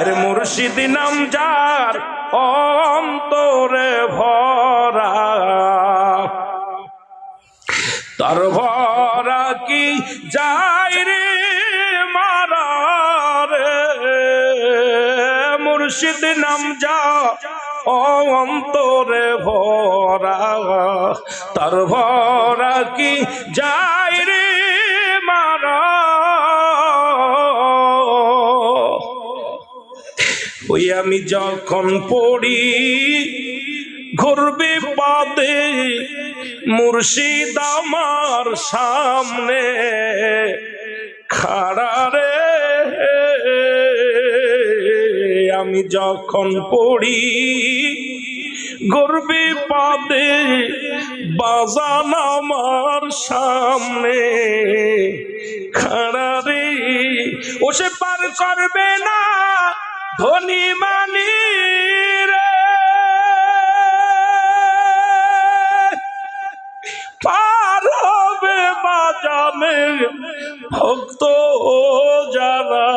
এর মুর্শিদ নাম যার অন্তরে ভরা। তার ভরা কি যাই রে মারা রে? মুর্শিদ নাম যা অন্তরে ভরা। তার ভরা কি যাই রে ওই আমি যখন পড়ি, ঘুরবে পাদে মুর্শিদ আমার সামনে। খাড়া রে, আমি যখন পড়ি গর্বে পাদে বাজান আমার সামনে। খাড়া রে, ও সে পার করবে না ধনী মানি রে। পার হবে বাজানে ভক্ত যারা?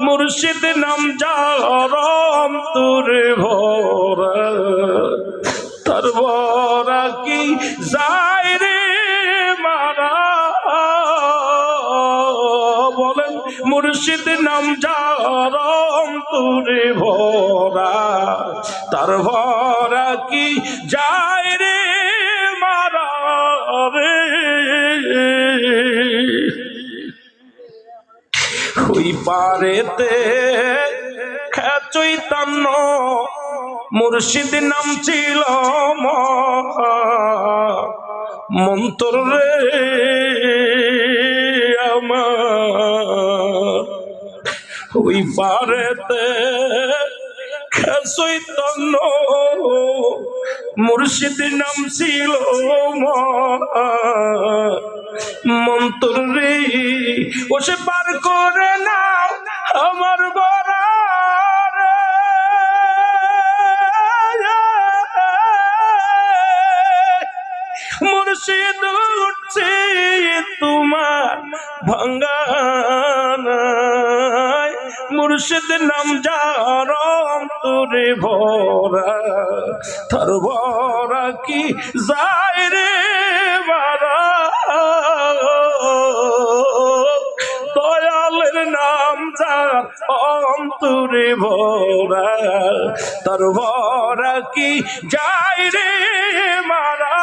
মুর্শিদ নাম যারম তুরে ভরা। তার কি যায় মুর্শিদ নাম যারম তুরে ভরা। তার ভরা কি যায় রে মারা রে? ওই পারেতে চৈতন্য মুর্শিদ নাম ছিল মন্তর রে আমার। ওই পারেতে চৈতন্য মুর্শিদ নাম ছিল মন্তর রে, ও সে পার করে না আমার গড়া মুর্শিদ উঠছে তোমার ভঙ্গানায় মুর্শিদ নাম যারম তোরে ভরা, তার ভরা কি যায় রে বারা? দয়ালের নাম যার অন্তরে ভরা, তার ভরা কি যায় রে মারা